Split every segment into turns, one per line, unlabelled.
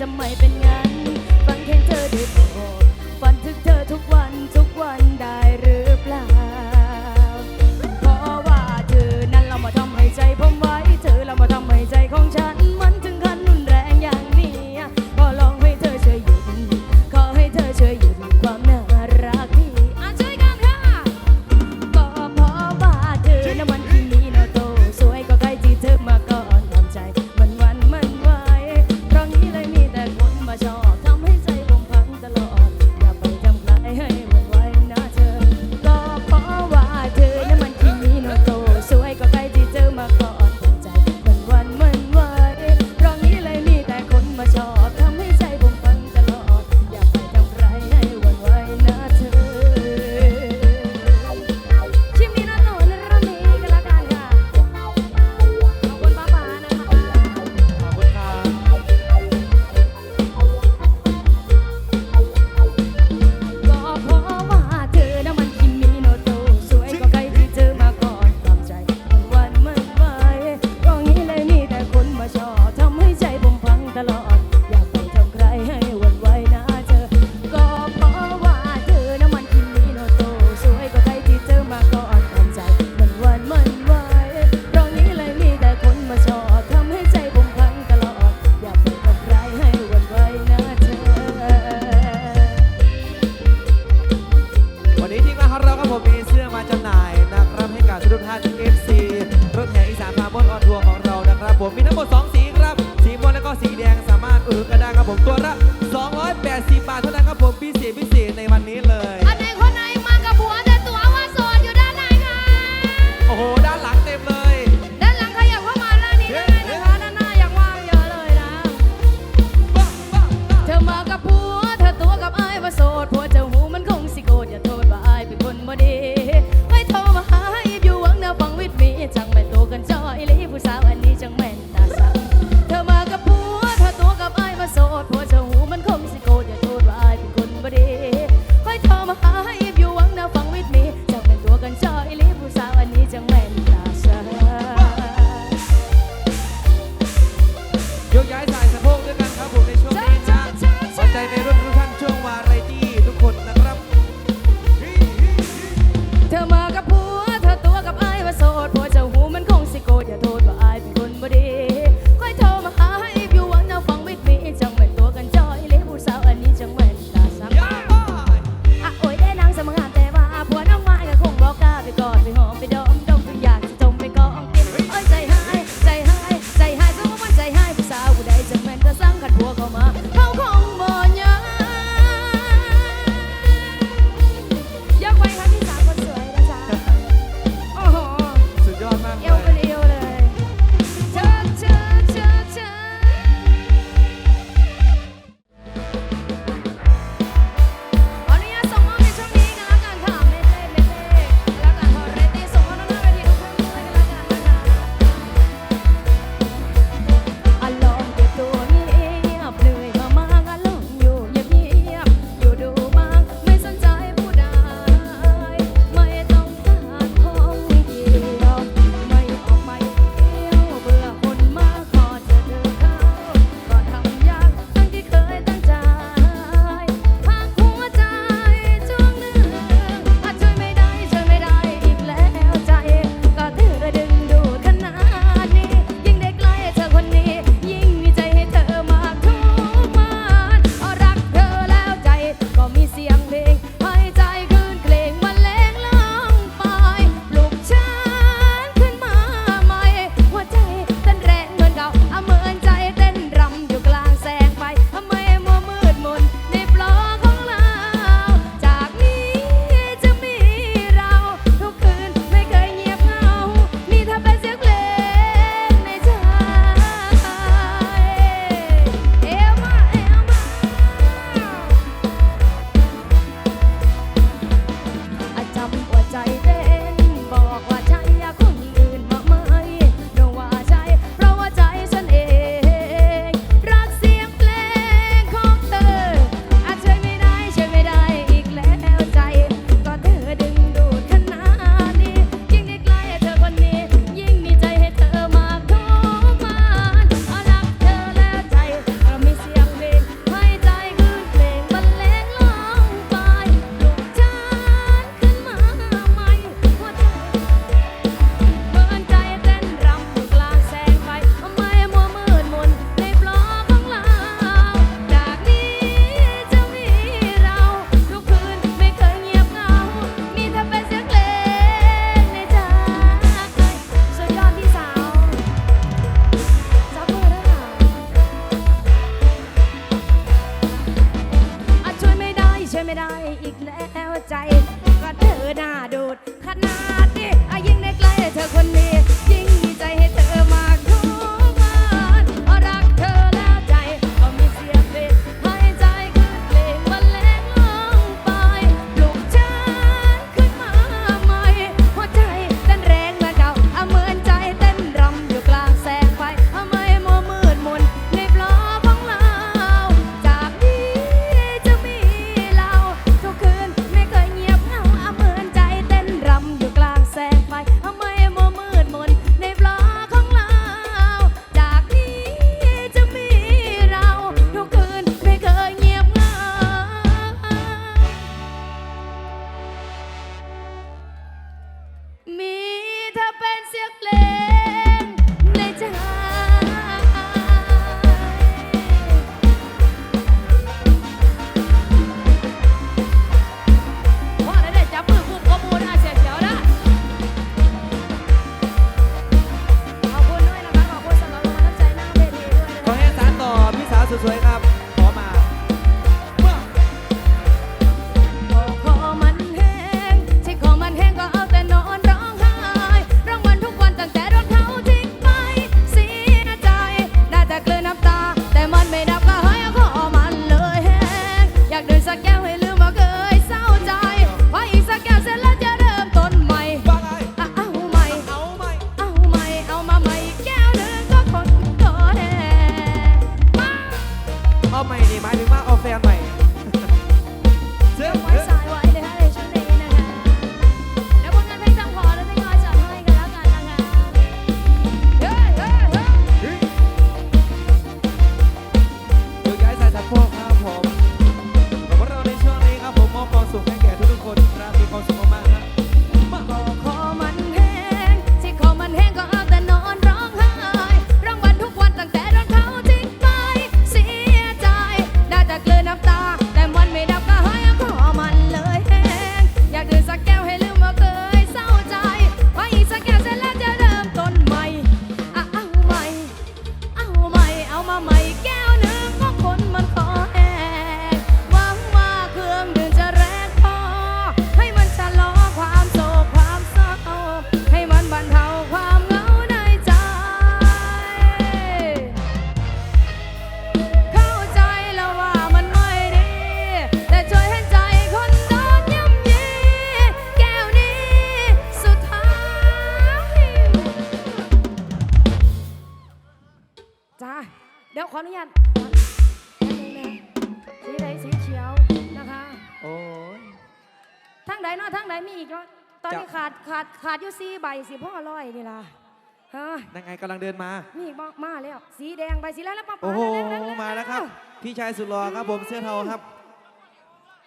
จะไม่เป็นงั้นฟังเพลงเธอได้ ไม่ได้อีกแล้วใจ ก็เธอหน้าดูด ดี๋ยวขออนุญาตแป๊บนึงนะสีใดสีเขียวนะคะ
โอ้ย
ทั้งใดเนาะทั้งใดมีอีกเนาะตอนนี้จะขาดขาดขาดอยู่สี่ใบสิพ่อร้อยนี่ล่ะฮะ
นั่งไงกำลังเดินมา
มีอีกบ่มาแล้ว สีแดงใบสีแล้วแล้วป้าโอ้โหเร็วๆๆๆมาแล้วครับ
พี่ชายสุดหล่อครับผมเสื้อเทาครับ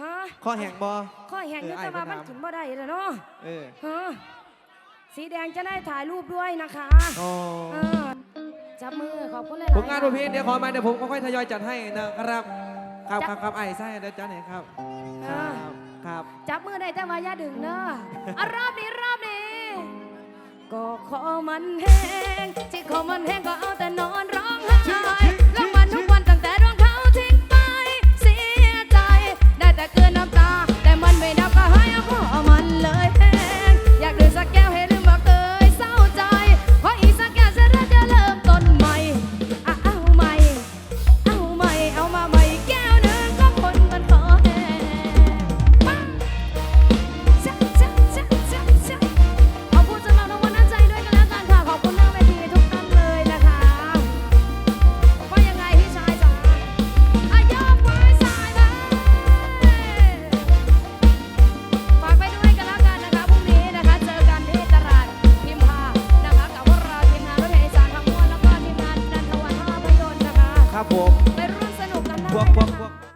ฮะ
ข้อแห่งบอ
ข้อแห้งอยุเออตไอ้ว่าเพิ่นมันถามกินบ่ได้แล้วเนาะ
เออ
ฮะสีแดงจะได้ถ่ายรูปด้วยนะคะโอ
้เอ
อ จับมือขอบคุณหลายผลงานประเพณ
เดี๋ยวขอมาเดี๋ยวผมค่อยทยอยจัดให้นะครับ ครับครับครับไอ้ใช่เดี๋ยวจัดให้ครับ
ครับ
ครับ
จับมือได้แต่ว่าย่าดึงเนอะอ่รอบนี้รอบนี้ ก็ขอมันแห้งที่ขอมันแห้งก็เอาแต่นอนร้องไห้ร้องวันทุกวันตั้งแต่ดวงเขาทิ้งไปเสียใจ ได้แต่เกลือน้ำตา แต่มันไม่ดับก็ให้าพ่อมันเลยแห้งอยากดื่สัก